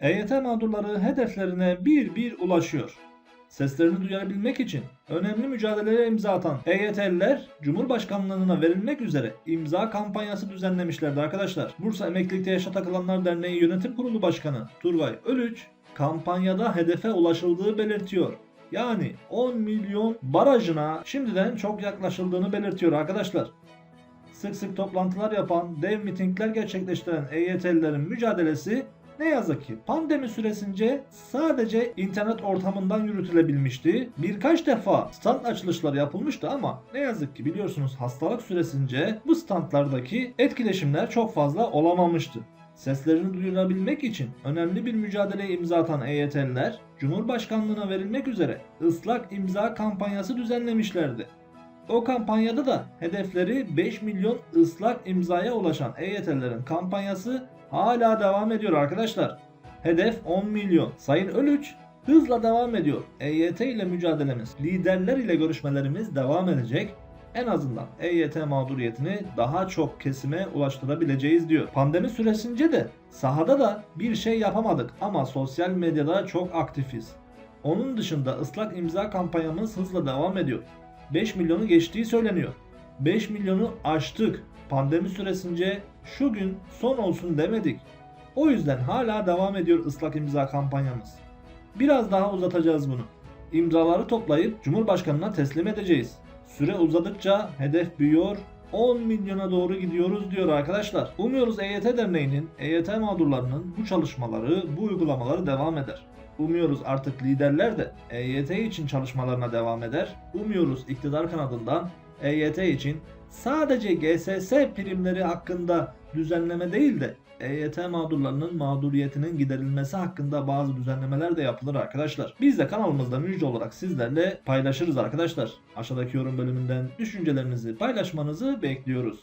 EYT mağdurları hedeflerine bir bir ulaşıyor. Seslerini duyurabilmek için önemli mücadeleye imza atan EYT'liler Cumhurbaşkanlığına verilmek üzere imza kampanyası düzenlemişlerdi arkadaşlar. Bursa Emeklilikte Yaşa Takılanlar Derneği Yönetim Kurulu Başkanı Turgay Ölüç kampanyada hedefe ulaşıldığı belirtiyor. Yani 10 milyon barajına şimdiden çok yaklaşıldığını belirtiyor arkadaşlar. Sık sık toplantılar yapan, dev mitingler gerçekleştiren EYT'lilerin mücadelesi ne yazık ki pandemi süresince sadece internet ortamından yürütülebilmişti. Birkaç defa stand açılışları yapılmıştı ama ne yazık ki biliyorsunuz hastalık süresince bu standlardaki etkileşimler çok fazla olamamıştı. Seslerini duyurabilmek için önemli bir mücadeleye imza atan EYT'liler, Cumhurbaşkanlığına verilmek üzere ıslak imza kampanyası düzenlemişlerdi. O kampanyada da hedefleri 5 milyon ıslak imzaya ulaşan EYT'lilerin kampanyası hala devam ediyor arkadaşlar. Hedef 10 milyon. Sayın Ölüç hızla devam ediyor. EYT ile mücadelemiz, liderler ile görüşmelerimiz devam edecek. En azından EYT mağduriyetini daha çok kesime ulaştırabileceğiz diyor. Pandemi süresince de sahada da bir şey yapamadık ama sosyal medyada çok aktifiz. Onun dışında ıslak imza kampanyamız hızla devam ediyor. 5 milyonu geçtiği söyleniyor. 5 milyonu aştık. Pandemi süresince şu gün son olsun demedik. O yüzden hala devam ediyor ıslak imza kampanyamız. Biraz daha uzatacağız bunu. İmzaları toplayıp Cumhurbaşkanına teslim edeceğiz. Süre uzadıkça hedef büyüyor, 10 milyona doğru gidiyoruz diyor arkadaşlar. Umuyoruz EYT Derneği'nin, EYT mağdurlarının bu çalışmaları, bu uygulamaları devam eder. Umuyoruz artık liderler de EYT için çalışmalarına devam eder. Umuyoruz iktidar kanadından EYT için sadece GSS primleri hakkında düzenleme değil de EYT mağdurlarının mağduriyetinin giderilmesi hakkında bazı düzenlemeler de yapılır arkadaşlar. Biz de kanalımızda müjde olarak sizlerle paylaşırız arkadaşlar. Aşağıdaki yorum bölümünden düşüncelerinizi paylaşmanızı bekliyoruz.